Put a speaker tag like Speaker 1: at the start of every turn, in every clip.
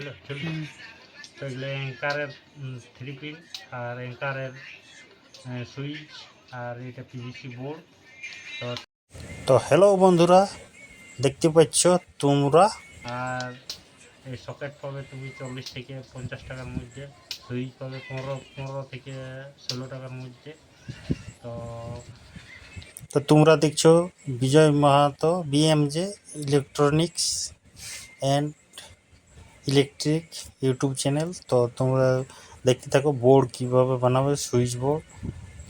Speaker 1: তো এগুলো অ্যাঙ্কারের থ্রি পিন আর অ্যাঙ্কারের সুইচ আর এটা পিভিসি বোর্ড তো
Speaker 2: তো হ্যালো বন্ধুরা দেখতে পাচ্ছ তোমরা?
Speaker 1: আর এই সকেট পাবে তুমি চল্লিশ থেকে পঞ্চাশ টাকার মধ্যে সুইচ পাবে পনেরো পনেরো থেকে ষোলো টাকার মধ্যে। তো
Speaker 2: তো তোমরা দেখছ Vijay Mahato BMJ electronics and electric YouTube channel. তো তোমরা দেখতে থাকো বোর্ড কীভাবে বানাবে, সুইচ বোর্ড।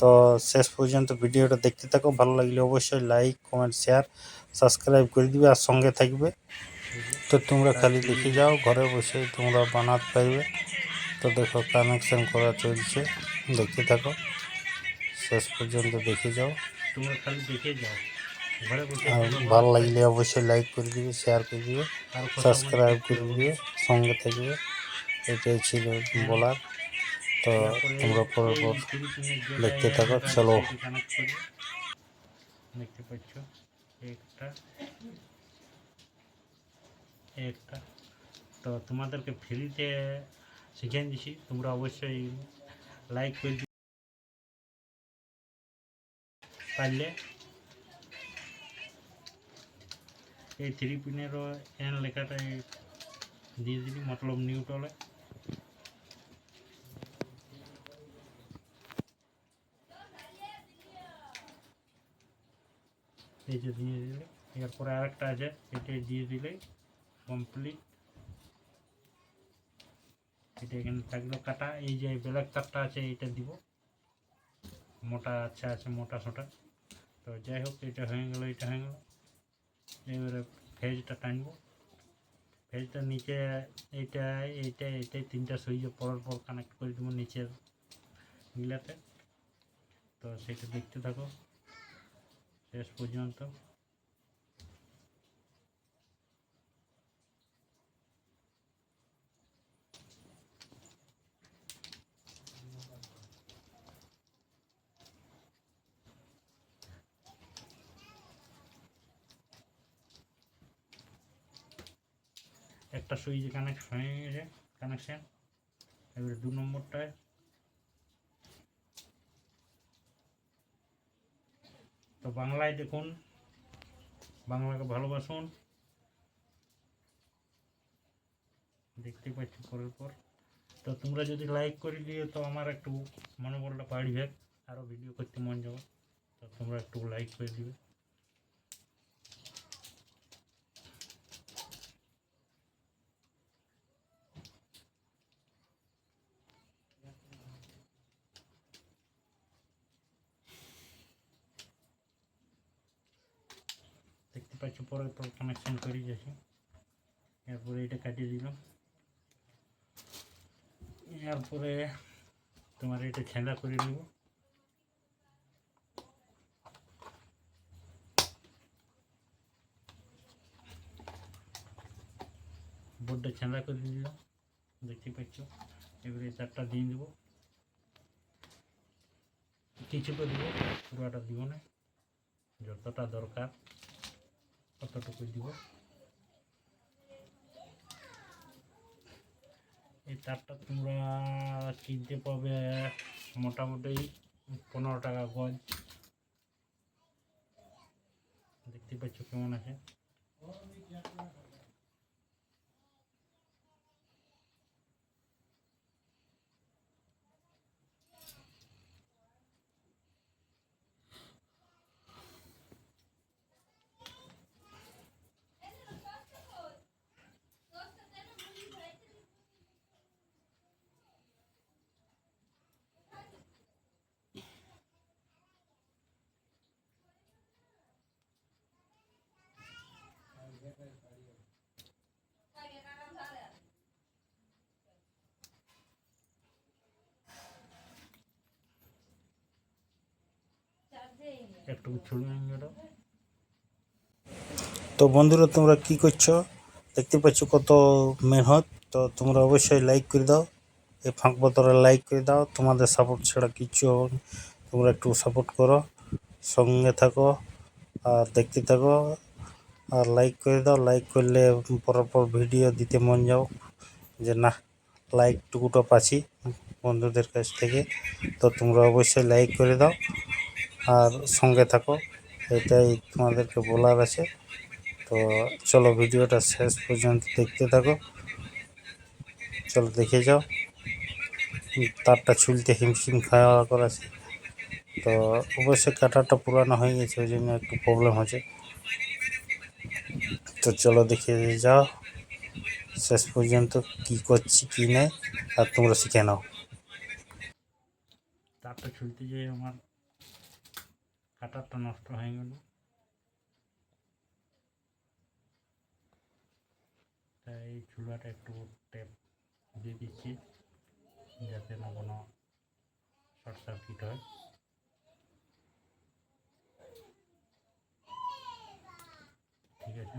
Speaker 2: তো শেষ পর্যন্ত ভিডিওটা দেখতে থাকো। ভালো লাগলে অবশ্যই লাইক, কমেন্ট, শেয়ার, সাবস্ক্রাইব করে দিবে আর সঙ্গে থাকবে। তো তোমরা খালি দেখে যাও, ঘরে বসে তোমরা বানাতে পারবে। তো দেখো কানেকশন করা চলছে। দেখতে থাকো। শেষ পর্যন্ত দেখে যাও।
Speaker 1: তোমরা খালি দেখে যাও।
Speaker 2: ভালো লাগলে অবশ্যই লাইক করে দিবে শেয়ার করে দিবে
Speaker 1: আর কথা
Speaker 2: সাবস্ক্রাইব
Speaker 1: বলতে
Speaker 2: করে দিবে সঙ্গে থাকবে এটাই ছিল বলার তো
Speaker 1: তারপরে
Speaker 2: তোমরা পর পর
Speaker 1: এই থ্রি পিনের যেটা
Speaker 2: দেখতে
Speaker 1: এই
Speaker 2: থাকো,
Speaker 1: একটা
Speaker 2: চলো।
Speaker 1: সেটি connect করি। দেখতে পাচ্ছ একটা একটা তো তোমাদেরকে ফ্রিতে শিখিয়ে দিছি তোমরা অবশ্যই লাইক করে দিও। পারলে এই থ্রি পিনেরও এন লেখাটা দিয়ে দিবি, মতলব নিউট্রলে এই যে দিয়ে দিলে এরপরে আরেকটা আছে এটা দিয়ে দিলে কমপ্লিট এটা এখানে থাকল কাটা, এই যে ব্ল্যাক তারটা আছে, এইটা দিব। মোটা আচ্ছা আছে, মোটা সোটা। তো যাই হোক, এটা হয়ে গেল, এটা হয়ে গেল। এবারে ফেজটা টানবো। ফেজটা নিচে এইটা এইটা এইটাই তিনটা সুইচ পরের পর কানেক্ট করে দেবো নিচের গিলাতে তো সেটা দেখতে থাকো। শেষ পর্যন্ত। একটা সুইচ হয়ে গেছে কানেকশন এবারে দু নম্বরটায়। তো বাংলায় দেখুন, বাংলাকে ভালোবাসুন। দেখতে পাচ্ছি পরের পর। তো তোমরা যদি লাইক করে দিও, তো আমার একটু মনোবলটা বাড়বে আরও ভিডিও করতে মন যাবে। তো তোমরা একটু লাইক করে দিবে। দেখতে পাচ্ছ পরের পর কানেকশন করে যাচ্ছে এরপরে এটা কাটিয়ে দিলাম এরপরে তোমার এটা ছেঁদা করে নেব বোর্ডটা ছেঁদা করে দিলাম দেখতে পাচ্ছ এবারে এই তারটা দিয়ে দেবো কিছু করে দেবো পুরোটা দিব না যতটা দরকার কতটুকু দিব। এই তারটা তোমরা কিনতে পাবে মোটামুটি পনেরো টাকা গজ। দেখতে পাচ্ছ কেমন আছে? একটু দাও
Speaker 2: তো বন্ধুরা, তোমরা কি করছ? দেখতে পাচ্ছ কত মেহনত। তো তোমরা অবশ্যই লাইক করে দাও। এই ফাঁক বতরে লাইক করে দাও। তোমাদের সাপোর্ট ছাড়া কিচ্ছু হবে তোমরা একটু সাপোর্ট করো। সঙ্গে থাকো আর দেখতে থাকো। আর লাইক করে দাও। লাইক করলে পরপর ভিডিও দিতে মন যাও। যে না লাইকটুকুটা পাচ্ছি বন্ধুদের কাছ থেকে। তো তোমরা অবশ্যই লাইক করে দাও। আর সঙ্গে থাকো, এটাই তোমাদেরকে বলার আছে। তো চলো ভিডিওটা শেষ পর্যন্ত দেখতে থাকো। চলো দেখে যাও। তারটা ছুলতে হিমশিম খাওয়া করাছে তো অবশ্যই কাটারটা পুরানো হয়ে গেছে, ওই জন্য একটু প্রবলেম হচ্ছে। তো চলো দেখে যাও, শেষ পর্যন্ত কি করছি কি নেই, আর তোমরা শিখে নাও।
Speaker 1: তারটা ছুলতে যেয়ে আমার কাটারটা নষ্ট হয়ে গেল। তাই এই চুলাটা একটু টেপ দিয়ে দিচ্ছি, যাতে না কোনো শর্ট সার্কিট হয়। ঠিক আছে।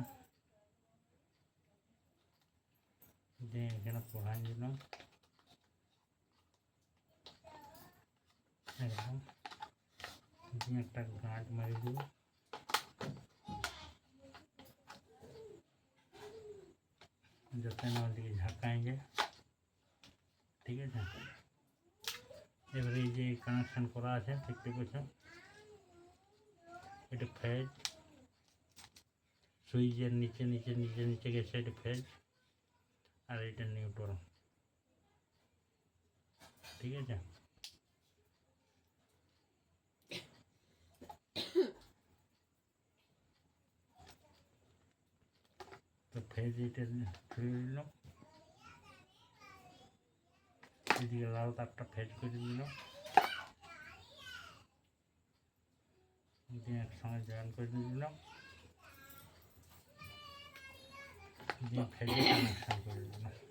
Speaker 1: দিয়ে এখানে পড়াই দিলাম একদম। একটা গাঁট মারি দিব যাতে না ওদিকে ঝাঁকাएंगे ঠিক আছে এবারে এই যে কানেকশন করা আছে দেখতে পাচ্ছেন এটা ফেজ সুইচের নিচে নিচে নিচে নিচে গেছে এটা ফেজ আর এটা নিউট্রাল ঠিক আছে এটা খুলে দিলাম এদিকে লাল তারটা ফেজ করে দিলাম দিয়ে একসঙ্গে জয়েন করে দিলাম দিয়ে ফেজে কানেকশন করে দিলাম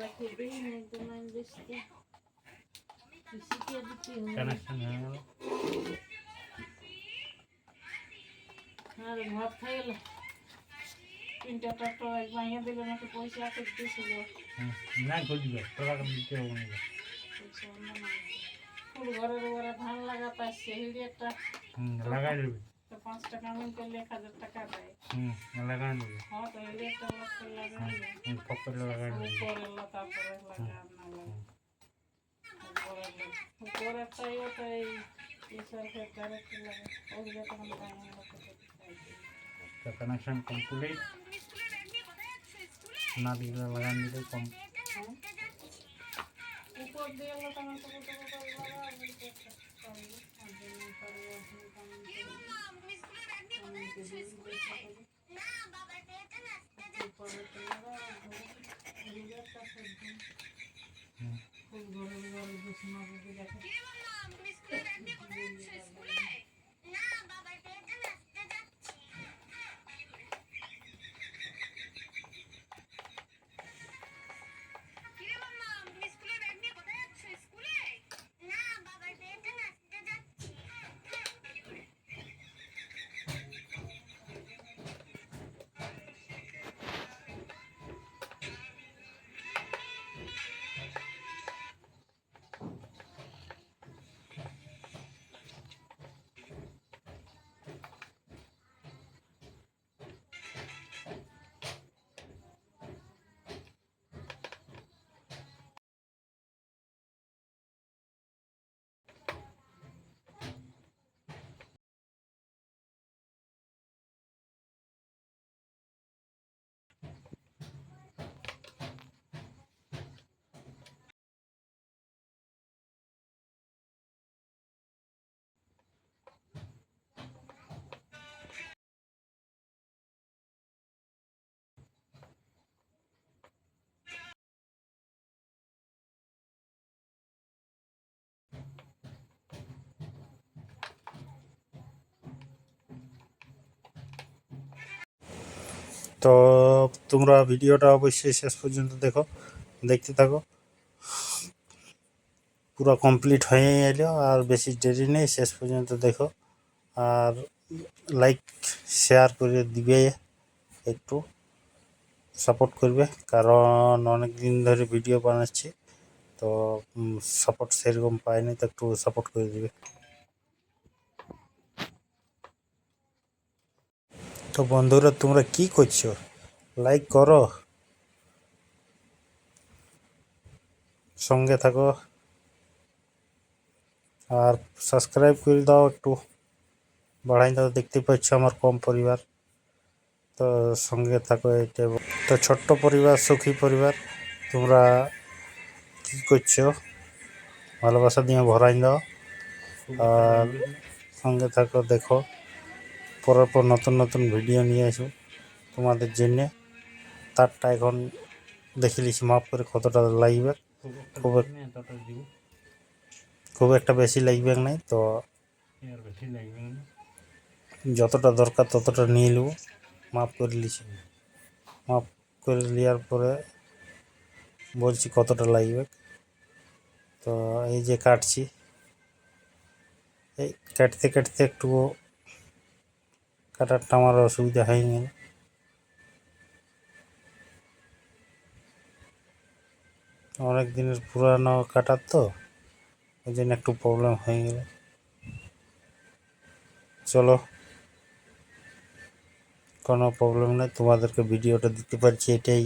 Speaker 3: রাখি দিই নাই তো নাই বেশতে শিখিয়ে দিচ্ছি
Speaker 1: কানেকশন হয়ে গেল
Speaker 3: আর ভাত খাই এলো তিনটা টাটা এক ভাঙিয়ে দিলে নাকি পয়সা আছে দিয়েছিল
Speaker 1: না খুঁজবে তোরা দিতে হবে না
Speaker 3: পয়সা অন্য নাই। ফুল ঘরের ঘরে ধান লাগাতে আসছে হিড়ি একটা
Speaker 1: হুম লাগাই দেবে
Speaker 3: তো পাঁচ টাকা মিল করলে এক হাজার টাকা দেয়
Speaker 1: হুম লাগাই দেবে
Speaker 3: হ্যাঁ তো হিড়ি একটা লোক লাগাই
Speaker 1: হুম পকেটে লাগাই দেবে
Speaker 3: উপরে এলো তারপরে লাগান না লাগান উপরে এলো উপরে তাই ওটা এই সরকার ডাইরেক্ট লাগে ওগুলো তখন ভাঙে
Speaker 1: তো কানেকশন কমপ্লিট না দিলে লাগাই দিলে কম।
Speaker 3: উপর দিয়ে এলো তখন তো
Speaker 2: তোমরা ভিডিওটা অবশ্যই শেষ পর্যন্ত দেখো, দেখতে থাকো। পুরো কমপ্লিট হয়ে এলো, আর বেশি দেরি নেই, শেষ পর্যন্ত দেখো। আর লাইক শেয়ার করে দিবে একটু সাপোর্ট করবে, কারণ অনেক দিন ধরে ভিডিও বানাচ্ছি, তো সাপোর্ট সেরকম পাইনি, তো একটু সাপোর্ট করে দিবে। তো বন্ধুরা, তোমরা কি করছ? লাইক করো। সঙ্গে থাকো। আর সাবস্ক্রাইব করে দাও একটু। বাড়াই দাও, দেখতে পাচ্ছ আমার কম পরিবার। তো সঙ্গে থাকো এটা তো ছোট্ট পরিবার, সুখী পরিবার, তোমরা কি করছ? ভালোবাসা দিয়ে ভরাই দাও। আর সঙ্গে থাকো, দেখো। পরের পর নতুন নতুন ভিডিও নিয়ে আসব তোমাদের জন্যে। তারটা এখন দেখে নিছি মাপ করে কতটা লাগবে।
Speaker 1: খুব
Speaker 2: খুব
Speaker 1: একটা বেশি
Speaker 2: লাগবে নাই তো যতটা দরকার ততটা নিয়ে নেব। মাপ করে লিছি মাপ করে নেওয়ার পরে বলছি কতটা লাগবে। তো এই যে কাটছি, এই কাটতে কাটতে একটু কাটারটা আমার অসুবিধা হয়ে গেল অনেক দিনের পুরানো কাটার তো, ওই জন্য একটু প্রবলেম হয়ে গেল। চলো, কোনো প্রবলেম নেই, তোমাদেরকে ভিডিওটা দিতে পারছি এটাই।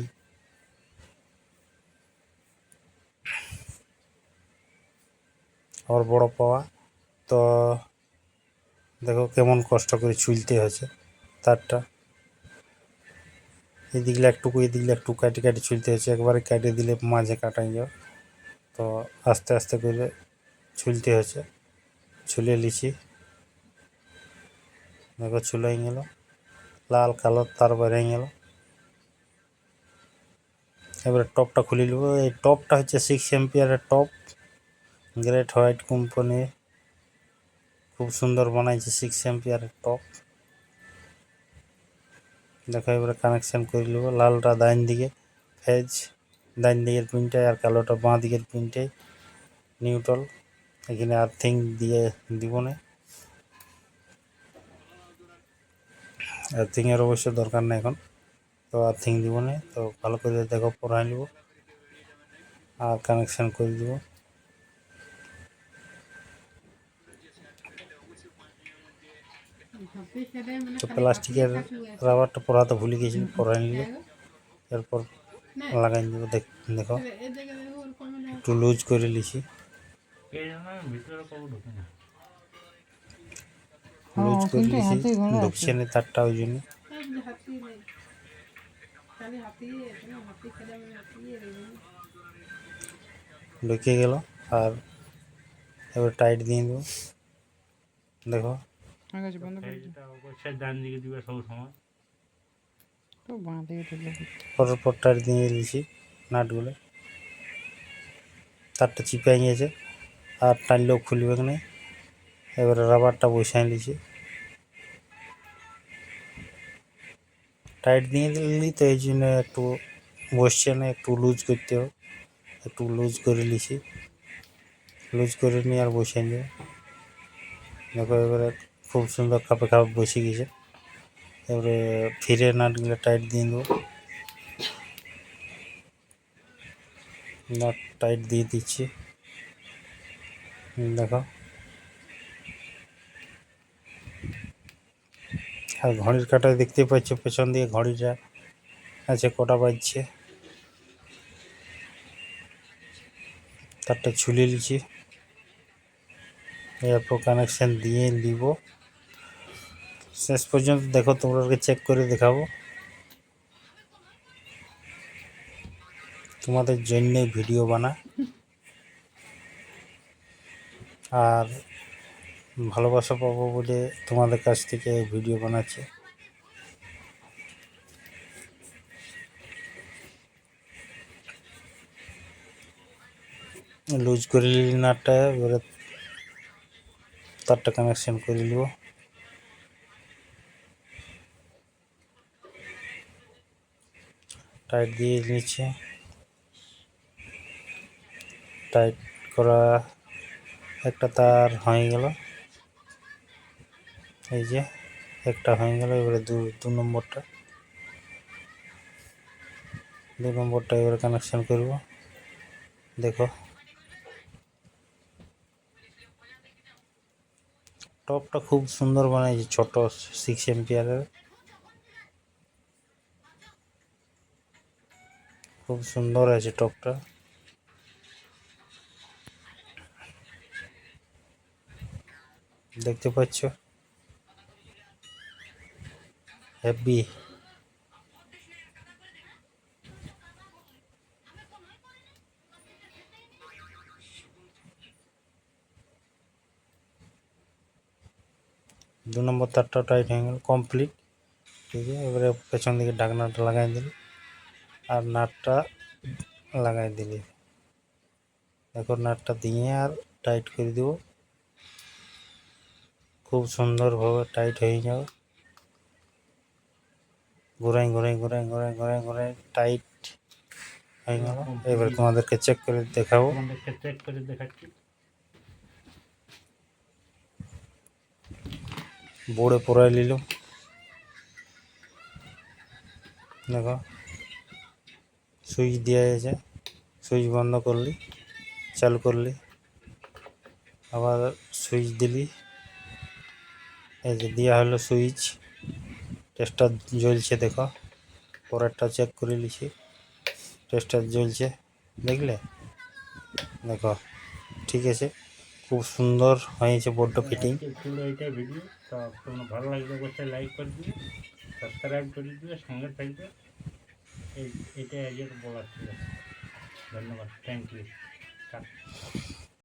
Speaker 2: আমার বড় পাওয়া, তো দেখো কেমন কষ্ট করে চুলতে হয়েছে তারটা। এদিকলে একটু এদিকলে একটু কাটি কাটি চুলতে হয়েছে, একবারে কেটে দিলে মাঝে কাটাই যাও। তো আস্তে আস্তে করে ছুলতে হয়েছে, ছুলে লিছি দেখো চুলাই গেল, লাল কালো তার বেড়ে গেল। এবারে টপটা খুলে নেব, এই টপটা হচ্ছে সিক্স এম্পিয়ারের টপ, গ্রেট হোয়াইট কোম্পানির খুব সুন্দর বানাইছে সিক্স এম্পিয়ারের টপ দেখো, এবারে কানেকশান করে নেব, লালটা ডাইন দিকে ফেজ ডাইন দিকের পিনটায় আর কালোটা বাঁ দিকের পিনটায় নিউট্রাল এখানে আর্থিং দিয়ে দিব না। আর্থিংয়ের অবশ্য দরকার নেই এখন, তো আর্থিং দিব না, তো ভালো করে দেখো পড়াই নিব। আর কানেকশান করে দিব। তো প্লাস্টিকের রাবারটা পড়াতে ভুলে গেছিলাম পড়াই নিল। এরপর লাগাই দিব দেখ একটু লুজ করে লিছি
Speaker 1: এই জন্য আমি ভিতরে কবু ঢুকি না
Speaker 2: লুজ করে লিছি ঢুকছে না তারটা ওই জন্য। ঢুকে গেল আর এবার টাইট দিয়ে দেবো দেখো।
Speaker 1: ফেজটা অবশ্যই ডান দিকে দিবে সব সময়।
Speaker 2: পরের পর টাইট দিয়ে দিয়েছি নাটগুলো। তারটা চিপাই গিয়েছে আর টানলেও খুলবে না। এবারে রাবারটা বসাই নিয়েছি। টাইট দিয়ে দিলি তো এই জন্য একটু বসছে না একটু লুজ করতে হবে। একটু লুজ করে নিয়েছি। লুজ করে নিয়ে আর বসে নিয়ে। দেখো এবারে খুব সুন্দর খাপে খাপে বসে গেছে। এবারে ফিরে নাটগুলো টাইট দিয়ে দেবো। নাট টাইট দিয়ে দিচ্ছি। দেখো। আর ঘড়ির কাঁটায় দেখতে পাচ্ছ, পেছন দিয়ে ঘড়িটা আছে, কটা বাজছে। তারটা ঝুলিয়ে নিচ্ছি। এরপর কানেকশান দিয়ে দিব শেষ পর্যন্ত দেখো তোমরা চেক করে দেখাবো। তোমাদের জন্যে ভিডিও বানা আর ভালোবাসা পাবো বলে তোমাদের কাছ থেকে ভিডিও বানাচ্ছি। লুজ করে নিলি নাটটা এবারে তারটা কানেকশন করে নিব। টাইট দিয়ে নিচ্ছে টাইট করা একটা তার হয়ে গেল। এই যে একটা হয়ে গেল, এবারে দু দু নম্বরটা। দু নম্বরটা এবারে কানেকশন করব। দেখো। টপটা খুব সুন্দর বানিয়েছে ছোট সিক্স এম্পিয়ারের খুব সুন্দর আছে টপটা। দেখতে পাচ্ছ? হেভি দু নম্বর তারটা টাইট হয়ে গেল কমপ্লিট ঠিক আছে, এবারে পেছন দিকে ঢাকনাটা লাগাই দিলি আর নাটটা লাগাই দিলি। এখন নাটটা দিয়ে আর টাইট করে দেব। খুব সুন্দরভাবে টাইট হয়ে যাবে ঘুরাই ঘুরাই ঘুরাই ঘুরাই ঘুরাই ঘুরাই টাইট হয়ে গেল। এবার তোমাদেরকে চেক করে দেখাবো।
Speaker 1: তোমাদেরকে চেক করে দেখাচ্ছি।
Speaker 2: বোর্ডে পড়াই নিল। দেখো। সুইচ দেওয়া আছে সুইচ বন্ধ করলি, চালু করলি, আবার সুইচ দিলি। এই যে দেওয়া হলো সুইচ। টেস্টার জ্বলছে দেখো, পরেরটা চেক করে নিছি। টেস্টার জ্বলছে, দেখলে? দেখো, ঠিক আছে। খুব সুন্দর হয়েছে বোর্ডটা ফিটিং
Speaker 1: ভালো লাগলে অবশ্যই লাইক করে দিবে সাবস্ক্রাইব করে দিবে সঙ্গে থাকবে। আজকে বলার ছিল। ধন্যবাদ থ্যাংক ইউ